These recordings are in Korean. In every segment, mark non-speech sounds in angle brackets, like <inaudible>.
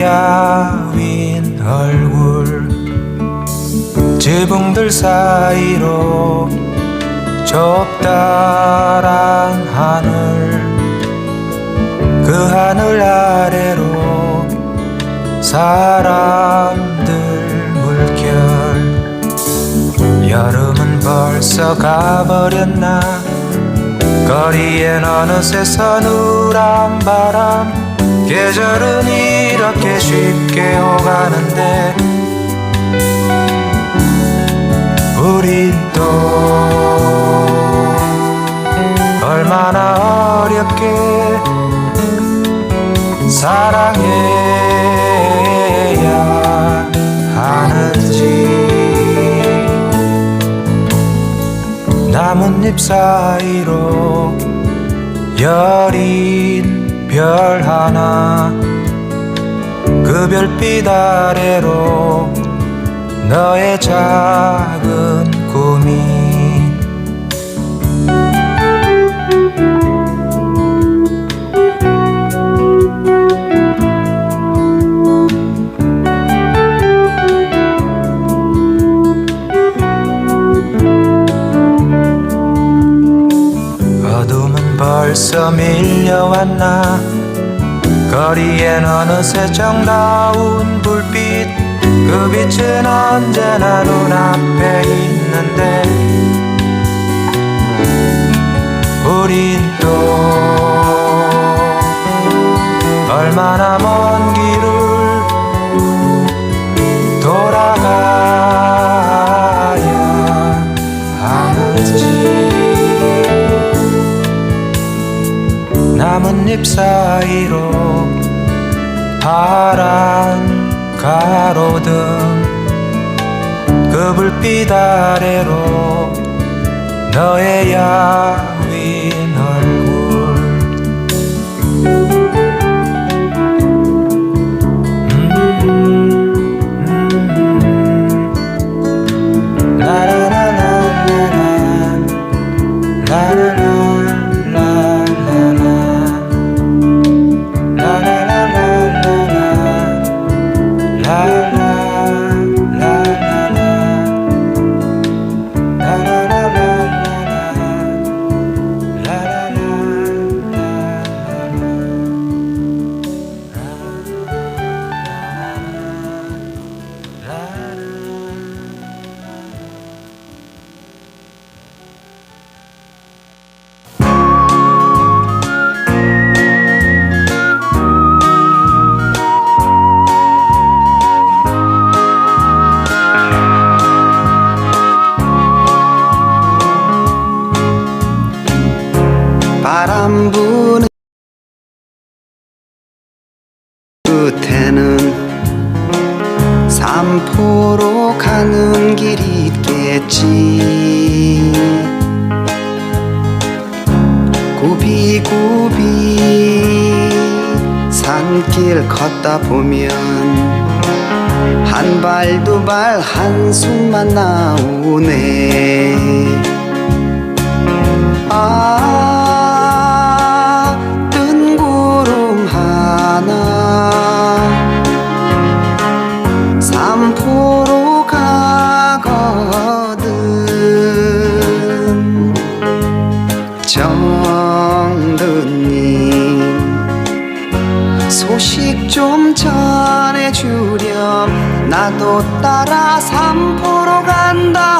야윈 얼굴 지붕들 사이로 좁다란 하늘 그 하늘 아래로 사람들 물결. 여름은 벌써 가버렸나? 거리엔 어느새 서늘한 바람 계절은 이렇게 쉽게 오가는데 우린 또 얼마나 어렵게 사랑해야 하는지. 나뭇잎 사이로 여린 별 하나 그 별빛 아래로 너의 작은 꿈이. 어둠은 벌써 밀려왔나 거리엔 어느새 정다운 불빛 그 빛은 언제나 눈앞에 있는데 우린 또 얼마나 먼 길을 돌아가야 하는지. 나뭇잎 사이로 가로등 그 불빛 아래로 너의 야 두발 한숨만 나오네 좀 전해주렴. 나도 따라 삼포로 간다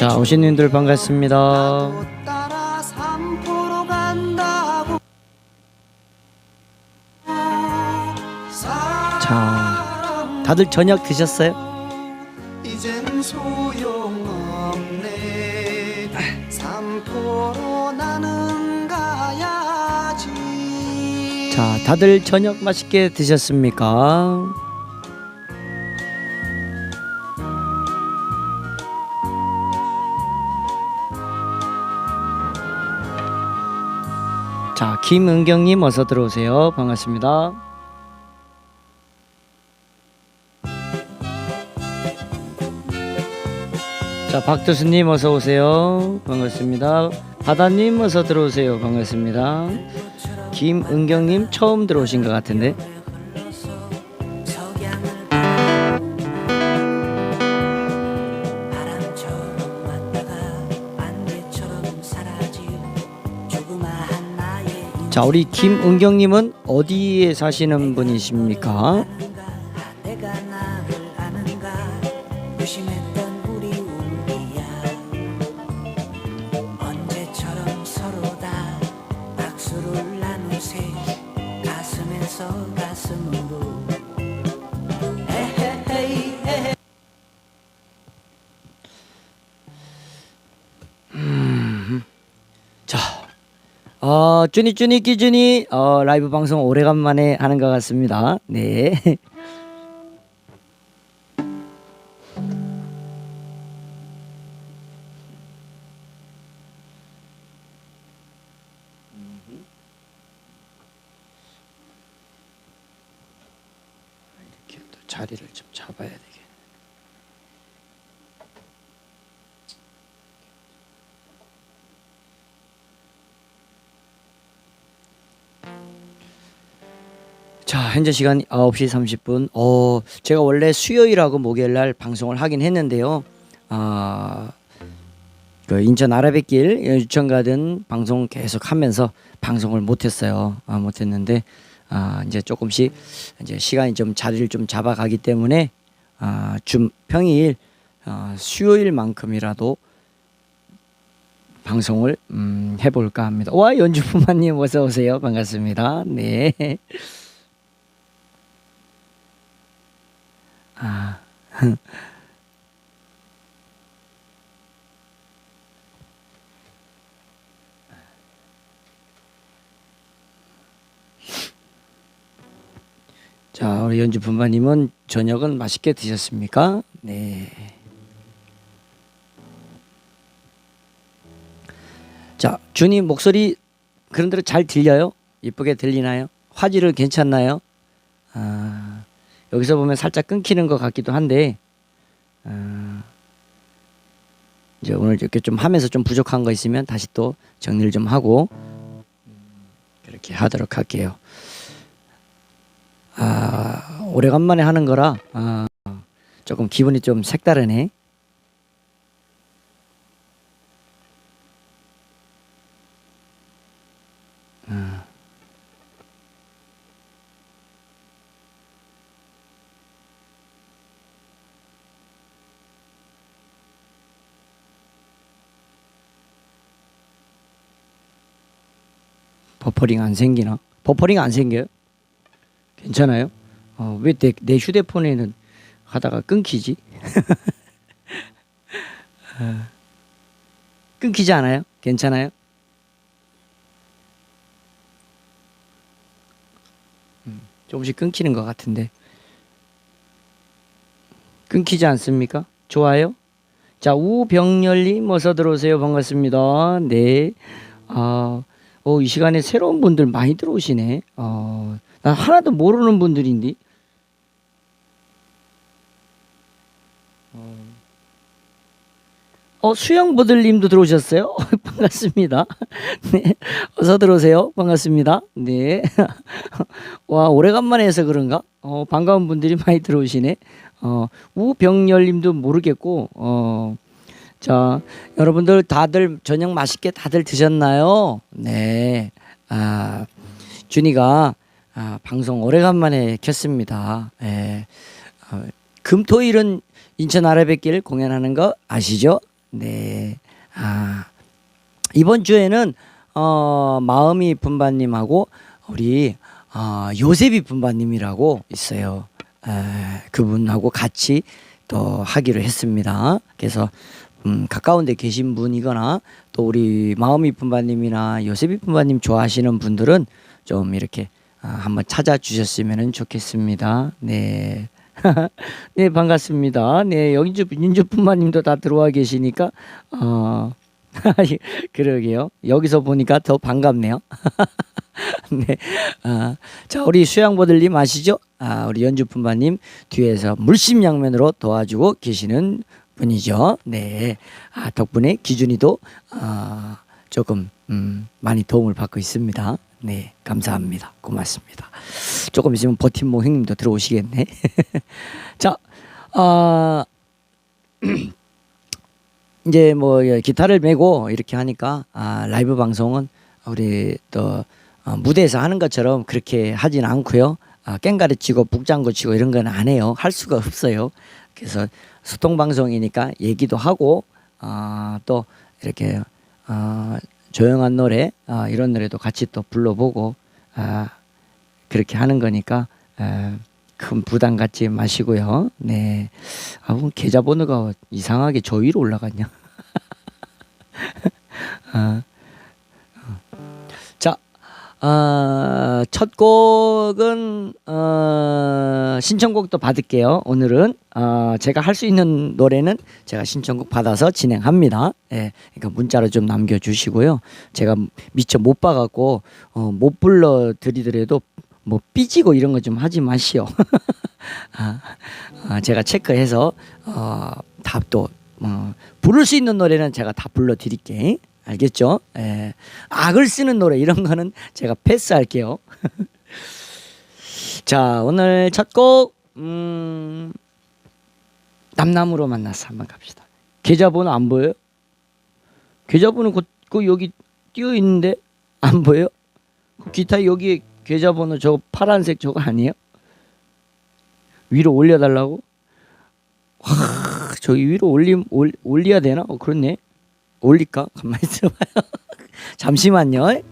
자 오신 님들 반갑습니다. 자, 다들 저녁 드셨어요? 자 다들 저녁 맛있게 드셨습니까? 김은경님 어서 들어오세요. 반갑습니다. 자 박도수님 어서 오세요. 반갑습니다. 바다님 어서 들어오세요. 반갑습니다. 김은경님 처음 들어오신 것 같은데. 자 우리 김은경님은 어디에 사시는 분이십니까? 어, 쭈니 쭈니 끼쭈니 어, 라이브 방송 오래간만에 하는 것 같습니다. 네. <laughs> 현재 시간 9시 30분. 어, 제가 원래 수요일하고 목요일 날 방송을 하긴 했는데요. 아, 그 인천 아라뱃길 유치원 가든 방송 계속 하면서 방송을 못 했어요. 아, 못 했는데 아, 이제 조금씩 이제 시간이 좀 자리를 좀 잡아가기 때문에 아, 좀 평일 아, 수요일만큼이라도 방송을 음, 해볼까 합니다. 와 연주부마님 어서 오세요. 반갑습니다. 네. 아. 자, 우리 연주 분마님은 저녁은 맛있게 드셨습니까? 네. 자, 주님 목소리 그런 대로 잘 들려요? 이쁘게 들리나요? 화질은 괜찮나요? 아, 여기서 보면 살짝 끊기는 것 같기도 한데, 아, 이제 오늘 이렇게 좀 하면서 좀 부족한 거 있으면 다시 또 정리를 좀 하고 음, 그렇게 하도록 할게요. 아, 오래간만에 하는 거라 아, 조금 기분이 좀 색다르네. 버퍼링 안 생기나? 버퍼링 안 생겨요? 괜찮아요? 어, 왜내 내 휴대폰에는 하다가 끊기지? <laughs> 어, 끊기지 않아요? 괜찮아요? 음, 조금씩 끊기는 것 같은데 끊기지 않습니까? 좋아요? 자 우병렬님 어서 들어오세요 반갑습니다. 네. 아, 어, 이 시간에 새로운 분들 많이 들어오시네. 어, 난 하나도 모르는 분들인데. 어, 어 수영보들님도 들어오셨어요? <laughs> 반갑습니다. 네, 어서 들어오세요. 반갑습니다. 네, <laughs> 와 오래간만에 해서 그런가? 어 반가운 분들이 많이 들어오시네. 어 우병열님도 모르겠고 어. 자, 여러분들 다들 저녁 맛있게 다들 드셨나요? 네. 아, 준이가 아, 방송 오래간만에 켰습니다. 예. 어, 금토일은 인천 아라뱃길 공연하는 거 아시죠? 네. 아, 이번 주에는 어, 마음이 분바님하고 우리 어, 요셉이 분바님이라고 있어요. 에, 그분하고 같이 또 하기로 했습니다. 그래서 음, 가까운 데 계신 분이거나 또 우리 마음이 분바님이나 요셉이 분바님 좋아하시는 분들은 좀 이렇게 아, 한번 찾아주셨으면 좋겠습니다. 네. <laughs> 네 반갑습니다. 네 여기주 윤주 분바님도 다 들어와 계시니까 어 <laughs> 그러게요. 여기서 보니까 더 반갑네요. <laughs> 네. 아, 자, 우리 수양보들님 아시죠? 아, 우리 연주품바님 뒤에서 물심양면으로 도와주고 계시는 분이죠. 네. 아, 덕분에 기준이도 아, 조금 음, 많이 도움을 받고 있습니다. 네, 감사합니다. 고맙습니다. 조금 있으면 버팀목 형님도 들어오시겠네. <laughs> 자, 아, <clears throat> 이제 뭐 예, 기타를 메고 이렇게 하니까 아, 라이브 방송은 우리 또 어, 무대에서 하는 것처럼 그렇게 하진 않고요. 아, 깽가리 치고 북장구 치고 이런 건 안 해요. 할 수가 없어요. 그래서 소통 방송이니까 얘기도 하고 아, 또 이렇게 아, 조용한 노래 아, 이런 노래도 같이 또 불러보고 아, 그렇게 하는 거니까 에, 큰 부담 갖지 마시고요. 네. 아, 그럼 계좌번호가 이상하게 저 위로 올라갔냐? <laughs> 아, 어. 자, 아, 첫 곡은 어, 신청곡도 받을게요. 오늘은 어, 제가 할 수 있는 노래는 제가 신청곡 받아서 진행합니다. 예, 그러니까 문자로 좀 남겨주시고요. 제가 미처 못 봐갖고 어, 못 불러 드리더라도 뭐 삐지고 이런 거 좀 하지 마시오. <laughs> 아, 아, 제가 체크해서 어, 답도 어, 부를 수 있는 노래는 제가 다 불러 드릴게. 알겠죠? 예. 악을 쓰는 노래 이런 거는 제가 패스할게요. <laughs> 자, 오늘 첫 곡 음, 남남으로 만나서 한번 갑시다. 계좌번호 안 보여요? 계좌번호 그, 그 여기 띄어 있는데 안 보여? 그 기타 여기 계좌번호 저 파란색 저거 아니에요? 위로 올려달라고? 와, 저기 위로 올림 올, 올려야 되나? 어, 그렇네. 올릴까? 가만히 있어봐요. <laughs> 잠시만요.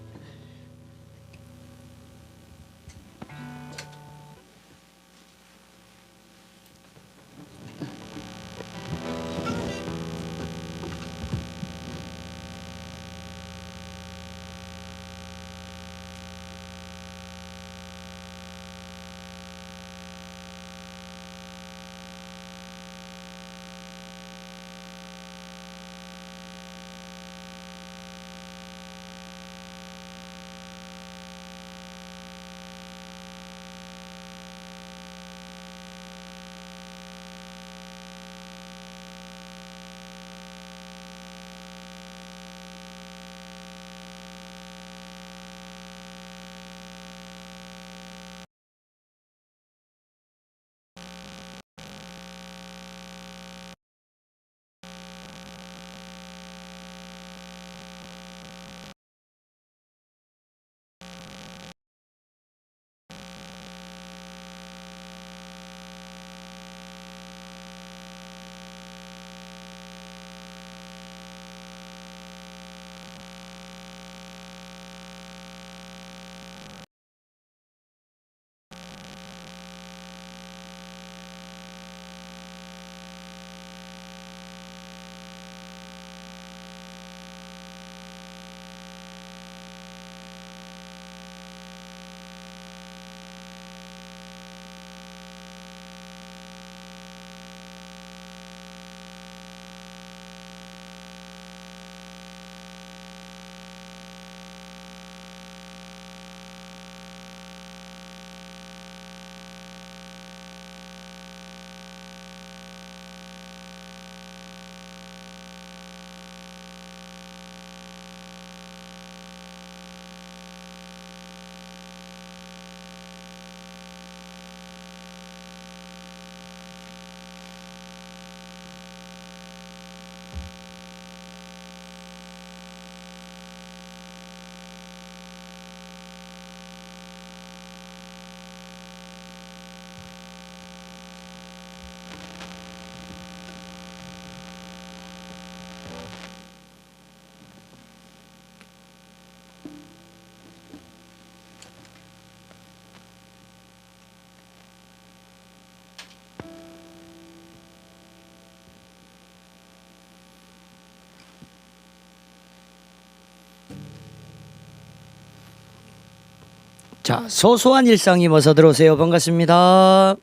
자, 소소한 일상님 어서 들어오세요. 반갑습니다.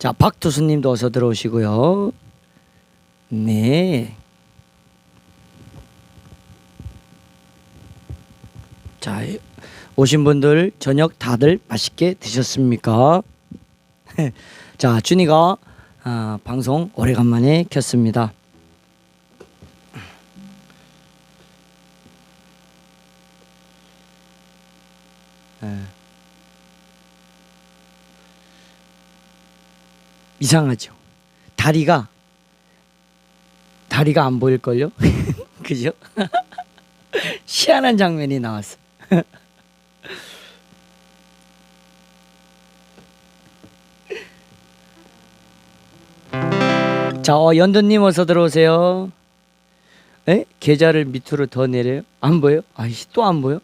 자, 박투수님도 어서 들어오시고요. 네. 자, 오신 분들 저녁 다들 맛있게 드셨습니까? <laughs> 자, 준이가 아, 방송 오래간만에 켰습니다. 예. 이상하죠. 다리가 다리가 안 보일 걸요? <laughs> 그죠? <laughs> 희한한 장면이 나왔어. <laughs> 자, 어, 연두님 어서 들어오세요. 에? 계좌를 밑으로 더 내려요? 안 보여? 아이씨 또 안 보여?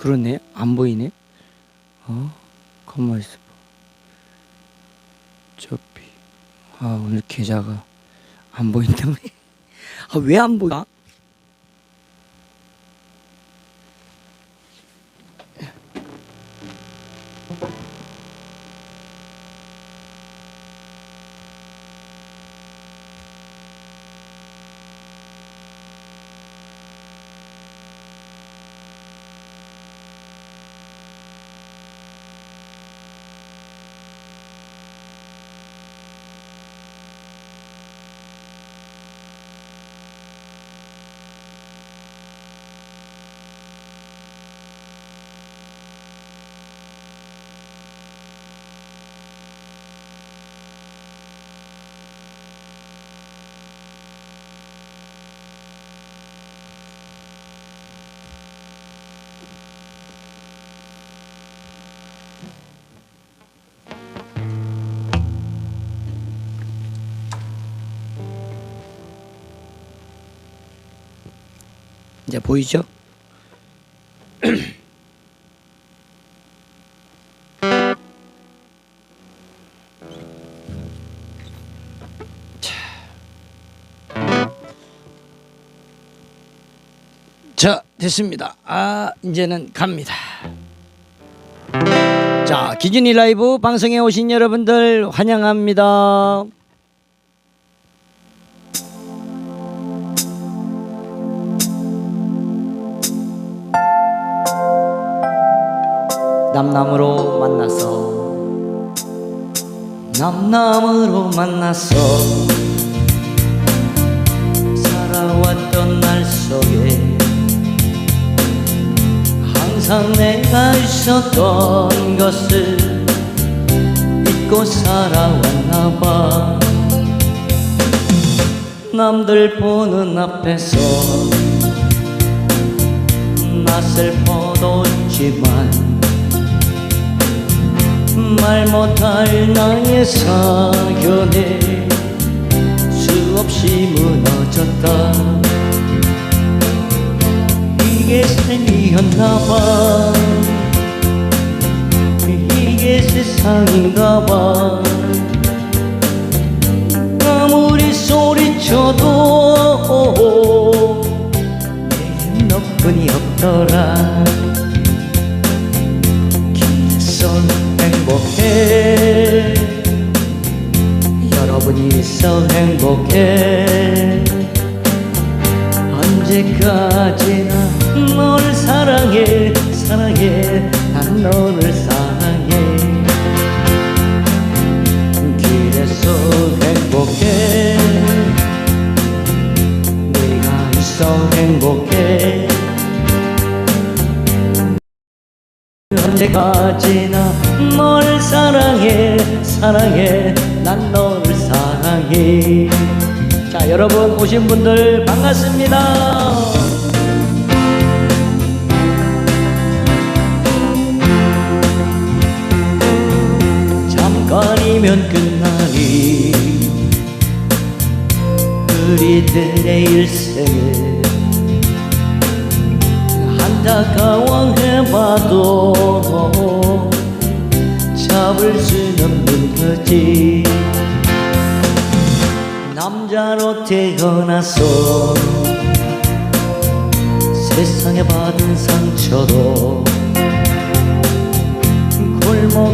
그러네 안 보이네. 어? 가만 있어. 저비. 아 오늘 계좌가 안 보인다며. <laughs> 아왜 안 보여? 이제 보이죠? <clears throat> 자, 됐습니다. 아, 이제는 갑니다. 자, 기준이 라이브 방송에 오신 여러분들 환영합니다. 남남으로 만나서. 남남으로 만나서. 살아왔던 날 속에 항상 내가 있었던 것을 잊고 살아왔나 봐. 남들 보는 앞에서 나 슬퍼도지만 말 못할 나의 사연에 수없이 무너졌다. 이게 삶이었나봐. 이게 세상인가봐 언제까지나 널 사랑해 사랑해. 난 너를 사랑해. 자 여러분 오신 분들 반갑습니다. 잠깐이면 끝나니 우리들의 일생에 안타까워해봐도 잡을 순 없는 거지. 남자로 태어나서 세상에 받은 상처도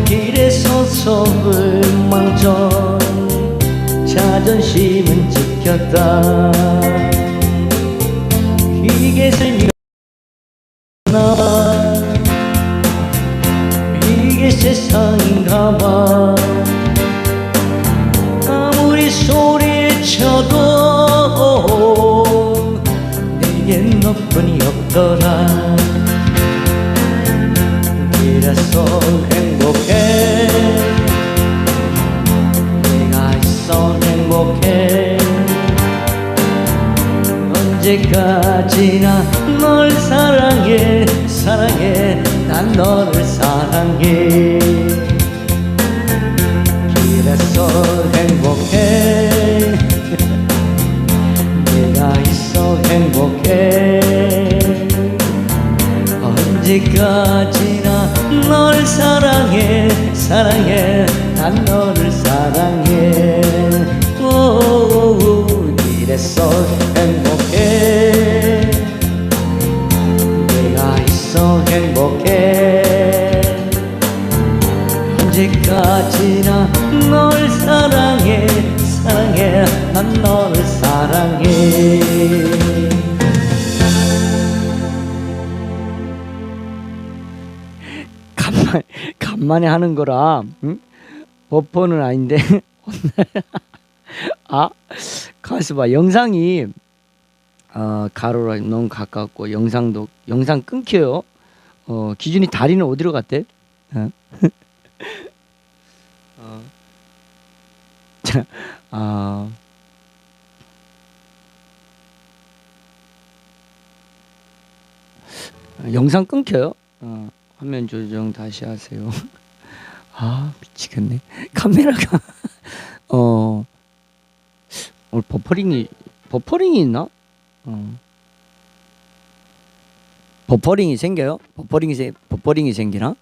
길에 서서 망정 자존심은 지켰다. 이게 삶이 이 거라 응? 버퍼는 아닌데 <laughs> 아 가서 봐 영상이 어, 가로랑 너무 가깝고 영상도 영상 끊겨요 어 기준이 다리는 어디로 갔대? 어? <laughs> 어. 자, 아 영상 끊겨요? 어, 화면 조정 다시 하세요. <laughs> 아 미치겠네. 카메라가 <laughs> 어 오늘 버퍼링이 버퍼링이 있나? 어. 버퍼링이 생겨요? 버퍼링이 생 버퍼링이 생기나?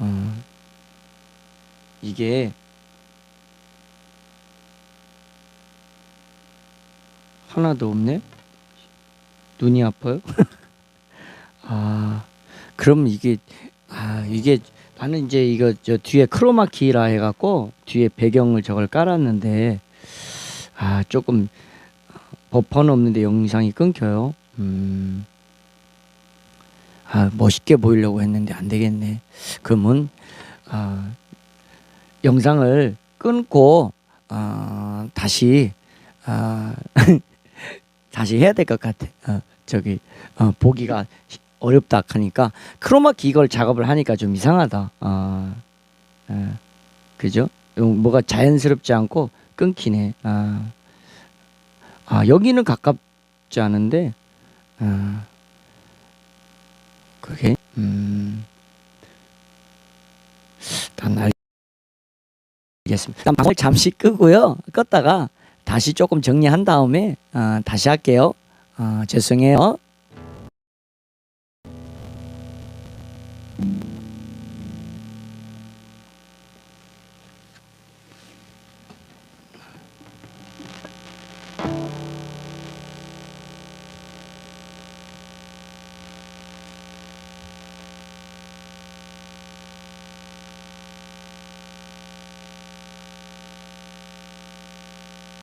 어. 이게 하나도 없네. 눈이 아파요? <laughs> 아 그럼 이게 아 이게 나는 이제 이거 저 뒤에 크로마키라 해갖고 뒤에 배경을 저걸 깔았는데 아 조금 버퍼는 없는데 영상이 끊겨요. 음. 아 멋있게 보이려고 했는데 안 되겠네. 그러면 아 영상을 끊고 아 다시 아 <laughs> 다시 해야 될 것 같아. 어, 저기 어, 보기가 어렵다 하니까 크로마키 이걸 작업을 하니까 좀 이상하다. 어, 어, 그죠? 요- 뭐가 자연스럽지 않고 끊기네. 아, 아 여기는 가깝지 않은데, 아, 그게 음, 난 알겠습니다. 방을 잠시 끄고요. 껐다가 다시 조금 정리한 다음에 어, 다시 할게요. 어, 죄송해요.